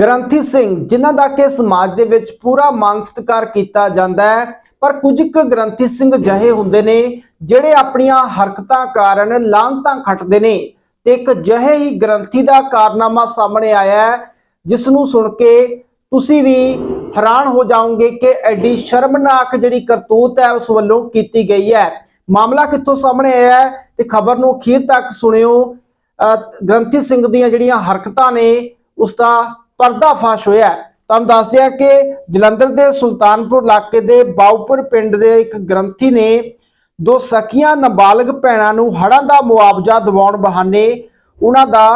ਗ੍ਰੰਥੀ ਸਿੰਘ, ਜਿਨ੍ਹਾਂ ਦਾ ਕਿ ਸਮਾਜ ਦੇ ਵਿੱਚ ਪੂਰਾ ਮਾਨ ਸਤਿਕਾਰ ਕੀਤਾ ਜਾਂਦਾ ਹੈ, ਪਰ ਕੁਝ ਕੁ ਗ੍ਰੰਥੀ ਸਿੰਘ ਜਹੇ ਹੁੰਦੇ ਨੇ, ਜਿਹੜੇ ਆਪਣੀਆਂ ਹਰਕਤਾਂ ਕਾਰਨ ਲਾਂਤਾਂ ਖੱਟਦੇ ਨੇ ਤੇ ਇੱਕ ਜਹੇ ਹੀ ਗ੍ਰੰਥੀ ਦਾ ਕਾਰਨਾਮਾ ਸਾਹਮਣੇ ਆਇਆ ਹੈ ਜਿਸ ਨੂੰ ਸੁਣ ਕੇ ਤੁਸੀਂ ਵੀ ਹੈਰਾਨ ਹੋ ਜਾਓਗੇ ਕਿ ਐਡੀ ਸ਼ਰਮਨਾਕ ਜਿਹੜੀ ਕਰਤੂਤ ਹੈ, ਉਸ ਵੱਲੋਂ ਕੀਤੀ ਗਈ ਹੈ। ਮਾਮਲਾ ਕਿੱਥੋਂ ਸਾਹਮਣੇ ਆਇਆ ਹੈ ਤੇ ਖਬਰ ਨੂੰ ਅਖੀਰ ਤੱਕ ਸੁਣਿਓ। ਅਹ ਗ੍ਰੰਥੀ ਸਿੰਘ ਦੀਆਂ ਜਿਹੜੀਆਂ ਹਰਕਤਾਂ ਨੇ, ਉਸ ਦਾ ਪਰਦਾਫਾਸ਼ ਹੋਇਆ ਤੁਹਾਨੂੰ ਦੱਸ ਦਿਆਂ ਕਿ ਜਲੰਧਰ ਦੇ ਸੁਲਤਾਨਪੁਰ ਇਲਾਕੇ ਦੇ ਬਾਉਪੁਰ ਪਿੰਡ ਦੇ ਇੱਕ ਗ੍ਰੰਥੀ ਨੇ ਦੋ ਸਕੀਆਂ ਨਾਬਾਲਗ ਭੈਣਾਂ ਨੂੰ ਹੜ੍ਹਾਂ ਦਾ ਮੁਆਵਜ਼ਾ ਦਿਵਾਉਣ ਬਹਾਨੇ ਉਹਨਾਂ ਦਾ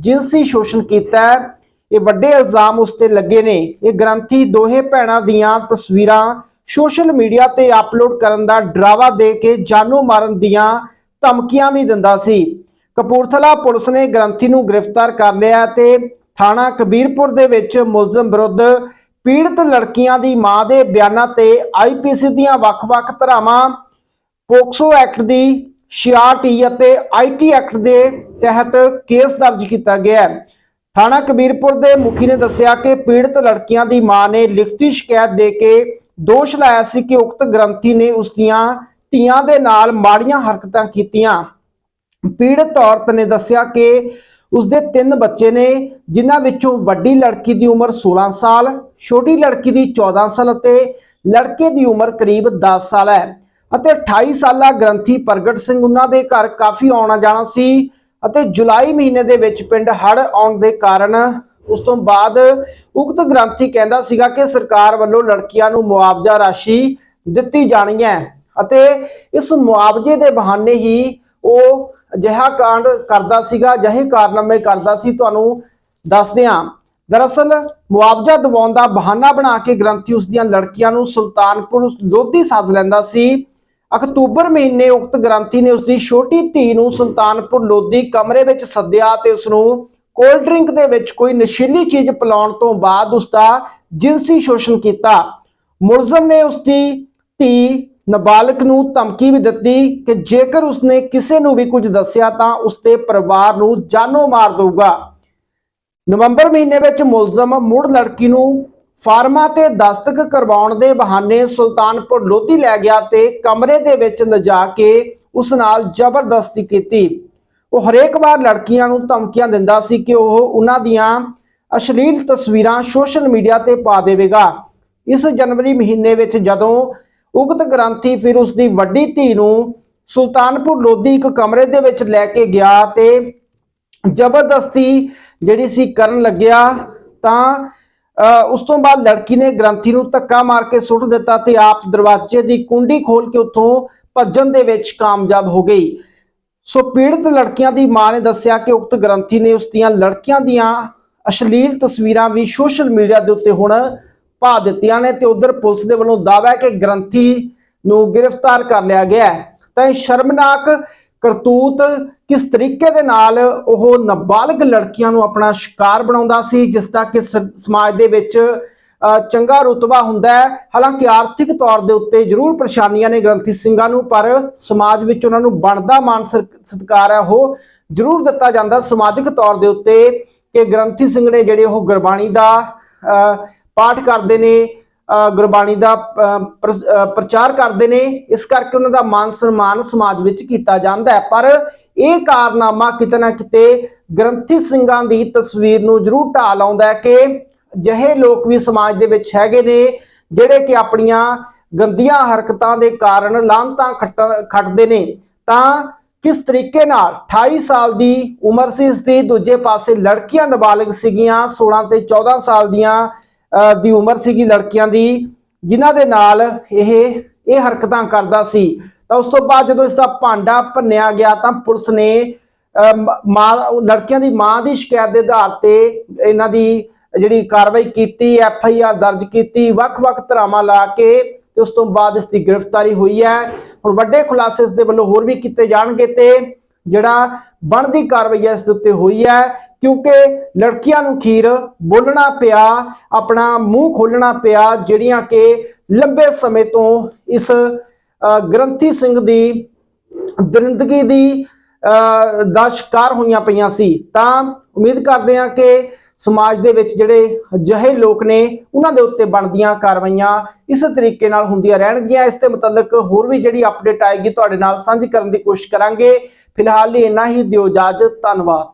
ਜਿਨਸੀ ਸ਼ੋਸ਼ਣ ਕੀਤਾ ਇਹ ਵੱਡੇ ਇਲਜ਼ਾਮ ਉਸ ਤੇ ਲੱਗੇ ਨੇ। ਇਹ ਗ੍ਰੰਥੀ ਦੋਹੇ ਭੈਣਾਂ ਦੀਆਂ ਤਸਵੀਰਾਂ ਸੋਸ਼ਲ ਮੀਡੀਆ ਤੇ ਅਪਲੋਡ ਕਰਨ ਦਾ ਡਰਾਵਾ ਦੇ ਕੇ ਜਾਨੋਂ ਮਾਰਨ ਦੀਆਂ ਧਮਕੀਆਂ ਵੀ ਦਿੰਦਾ ਸੀ। ਕਪੂਰਥਲਾ ਪੁਲਿਸ ਨੇ ਗ੍ਰੰਥੀ ਨੂੰ ਗ੍ਰਿਫਤਾਰ ਕਰ ਲਿਆ ਤੇ ਥਾਣਾ ਕਬੀਰਪੁਰ ਦੇ ਵਿੱਚ ਮੁਲਜ਼ਮ ਵਿਰੁੱਧ ਪੀੜਤ ਲੜਕੀਆਂ ਦੀ ਮਾਂ ਦੇ ਬਿਆਨਾਂ ਤੇ ਆਈਪੀਸੀ ਦੀਆਂ ਵੱਖ-ਵੱਖ ਧਾਰਾਵਾਂ, ਪੋਕਸੋ ਐਕਟ ਦੀ 66 ਅਤੇ ਆਈਟੀ ਐਕਟ ਦੇ ਤਹਿਤ ਕੇਸ ਦਰਜ ਕੀਤਾ ਗਿਆ ਹੈ। ਥਾਣਾ ਕਬੀਰਪੁਰ ਦੇ ਮੁਖੀ ਨੇ ਦੱਸਿਆ ਕਿ ਪੀੜਤ ਲੜਕੀਆਂ ਦੀ ਮਾਂ ਨੇ ਲਿਖਤੀ ਸ਼ਿਕਾਇਤ ਦੇ ਕੇ ਦੋਸ਼ ਲਾਇਆ ਸੀ ਕਿ ਉਕਤ ਗ੍ਰੰਥੀ ਨੇ ਉਸ ਦੀਆਂ ਧੀਆਂ ਦੇ ਨਾਲ ਮਾੜੀਆਂ ਹਰਕਤਾਂ ਕੀਤੀਆਂ। ਪੀੜਤ ਔਰਤ ਨੇ ਦੱਸਿਆ ਕਿ ਉਸਦੇ ਤਿੰਨ ਬੱਚੇ ਨੇ, ਜਿਨ੍ਹਾਂ ਵਿੱਚੋਂ ਵੱਡੀ ਲੜਕੀ ਦੀ ਉਮਰ 16 ਸਾਲ, ਛੋਟੀ ਲੜਕੀ ਦੀ 14 ਸਾਲ ਅਤੇ ਲੜਕੇ ਦੀ ਉਮਰ ਕਰੀਬ 10 ਸਾਲ ਹੈ। ਅਤੇ 28 ਸਾਲਾ ਗ੍ਰੰਥੀ ਪ੍ਰਗਟ ਸਿੰਘ ਉਹਨਾਂ ਦੇ ਘਰ ਕਾਫੀ ਆਉਣਾ ਜਾਣਾ ਸੀ ਅਤੇ ਜੁਲਾਈ ਮਹੀਨੇ ਦੇ ਵਿੱਚ ਪਿੰਡ ਹੜ ਆਉਣ ਦੇ ਕਾਰਨ ਉਸ ਤੋਂ ਬਾਅਦ ਉਕਤ ਗ੍ਰੰਥੀ ਕਹਿੰਦਾ ਸੀਗਾ ਕਿ ਸਰਕਾਰ ਵੱਲੋਂ ਲੜਕੀਆਂ ਨੂੰ ਮੁਆਵਜ਼ਾ ਰਾਸ਼ੀ ਦਿੱਤੀ ਜਾਣੀ ਹੈ ਅਤੇ ਇਸ ਮੁਆਵਜ਼ੇ ਦੇ ਬਹਾਨੇ ਹੀ ਉਹ ਅਜਿਹਾ ਕਾਂਡ ਕਰਦਾ ਸੀਗਾ ਜਿਹੇ ਕਾਰਨਾਮੇ ਕਰਦਾ ਸੀ, ਤੁਹਾਨੂੰ ਦੱਸਦੇ ਹਾਂ। ਦਰਅਸਲ ਮੁਆਵਜ਼ਾ ਦਿਵਾਉਣ ਦਾ ਬਹਾਨਾ ਬਣਾ ਕੇ ਗ੍ਰੰਥੀ ਉਸ ਦੀਆਂ ਲੜਕੀਆਂ ਨੂੰ ਸੁਲਤਾਨਪੁਰ ਲੋਧੀ ਸੱਦ ਲੈਂਦਾ ਸੀ। ਅਕਤੂਬਰ ਮਹੀਨੇ ਉਕਤ ਗ੍ਰੰਥੀ ਨੇ ਉਸ ਦੀ ਛੋਟੀ ਧੀ ਨੂੰ ਸੁਲਤਾਨਪੁਰ ਲੋਧੀ ਕਮਰੇ ਵਿੱਚ ਸੱਦਿਆ ਤੇ ਉਸ ਨੂੰ ਕੋਲਡ ਡਰਿੰਕ ਦੇ ਵਿੱਚ ਕੋਈ ਨਸ਼ੀਲੀ ਚੀਜ਼ ਪਿਲਾਉਣ ਤੋਂ ਬਾਅਦ ਉਸ ਦਾ ਜਿਨਸੀ ਸ਼ੋਸ਼ਣ ਕੀਤਾ। ਮੁਲਜ਼ਮ ਨੇ ਉਸ ਦੀ ਧੀ ਨਾਬਾਲਗ ਨੂੰ ਧਮਕੀ ਵੀ ਦਿੱਤੀ ਕਿ ਜੇਕਰ ਉਸਨੇ ਕਿਸੇ ਨੂੰ ਵੀ ਕੁਝ ਦੱਸਿਆ ਤਾਂ ਉਸਦੇ ਪਰਿਵਾਰ ਨੂੰ ਜਾਨੋਂ ਮਾਰ ਦੇਊਗਾ। ਨਵੰਬਰ ਮਹੀਨੇ ਵਿੱਚ ਮੁਲਜ਼ਮ ਮੁੜ ਲੜਕੀ ਨੂੰ ਫਾਰਮਾਂ ਤੇ ਦਸਤਕ ਕਰਵਾਉਣ ਦੇ ਬਹਾਨੇ ਸੁਲਤਾਨਪੁਰ ਲੋਧੀ ਲੈ ਗਿਆ ਤੇ ਕਮਰੇ ਦੇ ਵਿੱਚ ਲਿਜਾ ਕੇ ਉਸ ਨਾਲ ਜ਼ਬਰਦਸਤੀ ਕੀਤੀ। ਉਹ ਹਰੇਕ ਵਾਰ ਲੜਕੀਆਂ ਨੂੰ ਧਮਕੀਆਂ ਦਿੰਦਾ ਸੀ ਕਿ ਉਹ ਉਹਨਾਂ ਦੀਆਂ ਅਸ਼ਲੀਲ ਤਸਵੀਰਾਂ ਸੋਸ਼ਲ ਮੀਡੀਆ ਤੇ ਪਾ ਦੇਵੇਗਾ। ਇਸ ਜਨਵਰੀ ਮਹੀਨੇ ਵਿੱਚ ਜਦੋਂ ਉਕਤ ਗ੍ਰੰਥੀ ਫਿਰ ਉਸ ਦੀ ਵੱਡੀ ਧੀ ਨੂੰ ਸੁਲਤਾਨਪੁਰ ਲੋਧੀ ਇੱਕ ਕਮਰੇ ਦੇ ਵਿੱਚ ਲੈ ਕੇ ਗਿਆ ਤੇ ਜ਼ਬਰਦਸਤੀ ਜਿਹੜੀ ਸੀ ਕਰਨ ਲੱਗਿਆ ਤਾਂ ਉਸ ਤੋਂ ਬਾਅਦ ਲੜਕੀ ਨੇ ਗ੍ਰੰਥੀ ਨੂੰ ਧੱਕਾ ਮਾਰ ਕੇ ਸੁੱਟ ਦਿੱਤਾ ਤੇ ਆਪ ਦਰਵਾਜ਼ੇ ਦੀ ਕੁੰਡੀ ਖੋਲ ਕੇ ਉੱਥੋਂ ਭੱਜਣ ਦੇ ਵਿੱਚ ਕਾਮਯਾਬ ਹੋ ਗਈ। ਸੋ ਪੀੜਤ ਲੜਕੀਆਂ ਦੀ ਮਾਂ ਨੇ ਦੱਸਿਆ ਕਿ ਉਕਤ ਗ੍ਰੰਥੀ ਨੇ ਉਸ ਦੀਆਂ ਲੜਕੀਆਂ ਦੀਆਂ ਅਸ਼ਲੀਲ ਤਸਵੀਰਾਂ ਵੀ ਸੋਸ਼ਲ ਮੀਡੀਆ ਦੇ ਉੱਤੇ ਹੁਣ ਪਾ ਦਿੱਤੀਆਂ ਨੇ ਤੇ ਉਧਰ ਪੁਲਿਸ ਦੇ ਵੱਲੋਂ ਦਾਅਵਾ ਹੈ ਕਿ ਗ੍ਰੰਥੀ ਨੂੰ ਗ੍ਰਿਫਤਾਰ ਕਰ ਲਿਆ ਗਿਆ ਹੈ। ਤਾਂ ਇਹ ਸ਼ਰਮਨਾਕ ਕਰਤੂਤ ਕਿਸ ਤਰੀਕੇ ਦੇ ਨਾਲ ਉਹ ਨਾਬਾਲਗ ਲੜਕੀਆਂ ਨੂੰ ਆਪਣਾ ਸ਼ਿਕਾਰ ਬਣਾਉਂਦਾ ਸੀ ਜਿਸ ਦਾ ਕਿ ਸਮਾਜ ਦੇ ਵਿੱਚ ਚੰਗਾ ਰੁਤਬਾ ਹੁੰਦਾ ਹੈ। ਹਾਲਾਂਕਿ ਆਰਥਿਕ ਤੌਰ ਦੇ ਉੱਤੇ ਜ਼ਰੂਰ ਪਰੇਸ਼ਾਨੀਆਂ ਨੇ ਗ੍ਰੰਥੀ ਸਿੰਘਾਂ ਨੂੰ ਪਰ ਸਮਾਜ ਵਿੱਚ ਉਹਨਾਂ ਨੂੰ ਬਣਦਾ ਮਾਨ ਸਰ- ਸਤਿਕਾਰ ਹੈ। ਉਹ ਜ਼ਰੂਰ ਦਿੱਤਾ ਜਾਂਦਾ। ਸਮਾਜਿਕ ਤੌਰ ਦੇ ਉੱਤੇ ਕਿ ਗ੍ਰੰਥੀ ਸਿੰਘ ਨੇ ਜਿਹੜੇ ਉਹ ਗੁਰਬਾਣੀ ਦਾ ਅ, ਪਾਠ ਕਰਦੇ ਨੇ ਅ, ਗੁਰਬਾਣੀ ਦਾ ਅ, ਪ੍ਰਸ- ਅ, ਪ੍ਰਚਾਰ ਕਰਦੇ ਨੇ ਇਸ ਕਰਕੇ ਉਹਨਾਂ ਦਾ ਮਾਨ ਸਨਮਾਨ ਸਮਾਜ ਵਿੱਚ ਕੀਤਾ ਜਾਂਦਾ ਹੈ। ਪਰ ਇਹ ਕਾਰਨਾਮਾ ਕਿਤੇ ਨਾ ਕਿਤੇ ਗ੍ਰੰਥੀ ਸਿੰਘਾਂ ਦੀ ਤਸਵੀਰ ਨੂੰ ਜ਼ਰੂਰ ਢਾਲ ਆਉਂਦਾ ਹੈ ਕਿ ਜਿਹੇ ਲੋਕ ਵੀ ਸਮਾਜ ਦੇ ਵਿੱਚ ਹੈਗੇ ਨੇ ਜਿਹੜੇ ਕਿ ਆਪਣੀਆਂ ਗੰਦੀਆਂ ਹਰਕਤਾਂ ਦੇ ਕਾਰਨ ਲਾਂਤਾਂ ਖੱਟ- ਖੱਟਦੇ ਨੇ। ਤਾਂ ਕਿਸ ਤਰੀਕੇ ਨਾਲ 28 ਸਾਲ ਦੀ ਉਮਰ ਸੀ ਇਸ ਦੀ ਦੂਜੇ ਪਾਸੇ ਲੜਕੀਆਂ ਨਾਬਾਲਗ ਸੀਗੀਆਂ 16 ਤੇ 14 ਸਾਲ ਦੀਆਂ ਦੀ ਉਮਰ ਸੀਗੀ ਲੜਕੀਆਂ ਦੀ, ਜਿਨ੍ਹਾਂ ਦੇ ਨਾਲ ਇਹ ਇਹ ਹਰਕਤਾਂ ਕਰਦਾ ਸੀ। ਤਾਂ ਉਸ ਤੋਂ ਬਾਅਦ ਜਦੋਂ ਇਸ ਦਾ ਭਾਂਡਾ ਭੰਨਿਆ ਗਿਆ, ਤਾਂ ਪੁਲਿਸ ਨੇ ਮਾਂ ਲੜਕੀਆਂ ਦੀ ਮਾਂ ਦੀ ਸ਼ਿਕਾਇਤ ਦੇ ਆਧਾਰ ਤੇ ਇਹਨਾਂ ਦੀ ਜਿਹੜੀ ਕਾਰਵਾਈ ਕੀਤੀ, ਐਫ ਆਈ ਆਰ ਦਰਜ ਕੀਤੀ, ਵੱਖ-ਵੱਖ ਧਰਾਵਾਂ ਲਾ ਕੇ ਤੇ ਉਸ ਤੋਂ ਬਾਅਦ ਇਸ ਦੀ ਗ੍ਰਿਫਤਾਰੀ ਹੋਈ ਹੈ। ਹੁਣ ਵੱਡੇ ਖੁਲਾਸੇ ਇਸ ਦੇ ਵੱਲੋਂ ਹੋਰ ਵੀ ਕੀਤੇ ਜਾਣਗੇ ਤੇ ਜਿਹੜਾ ਬਣਦੀ ਕਾਰਵਾਈ ਹੈ ਇਸ ਦੇ ਉੱਤੇ ਹੋਈ ਹੈ। ਕਿਉਂਕਿ ਲੜਕੀਆਂ ਨੂੰ ਖੀਰ ਬੋਲਣਾ ਪਿਆ, ਆਪਣਾ ਮੂੰਹ ਖੋਲਣਾ ਪਿਆ, ਜਿਹੜੀਆਂ ਕਿ ਲੰਬੇ ਸਮੇਂ ਤੋਂ ਇਸ ਗ੍ਰੰਥੀ ਸਿੰਘ ਦੀ ਦਰਿੰਦਗੀ ਦੀ ਦਾ ਸ਼ਿਕਾਰ ਹੋਈਆਂ ਪਈਆਂ ਸੀ। ਤਾਂ ਉਮੀਦ ਕਰਦੇ ਹਾਂ ਕਿ ਸਮਾਜ ਦੇ ਵਿੱਚ ਜਿਹੜੇ ਅਜਿਹੇ ਲੋਕ ਨੇ, ਉਹਨਾਂ ਦੇ ਉੱਤੇ ਬਣਦੀਆਂ ਕਾਰਵਾਈਆਂ ਇਸ ਤਰੀਕੇ ਨਾਲ ਹੁੰਦੀਆਂ ਰਹਿਣਗੀਆਂ। ਇਸ ਤੇ ਮੁਤਲਕ ਹੋਰ ਵੀ ਜਿਹੜੀ ਅਪਡੇਟ ਆਏਗੀ, ਤੁਹਾਡੇ ਨਾਲ ਸਾਂਝੀ ਕਰਨ ਦੀ ਕੋਸ਼ਿਸ਼ ਕਰਾਂਗੇ। ਫਿਲਹਾਲ ਲਈ ਇੰਨਾ ਹੀ, ਦਿਓ ਇਜਾਜ਼ਤ, ਧੰਨਵਾਦ।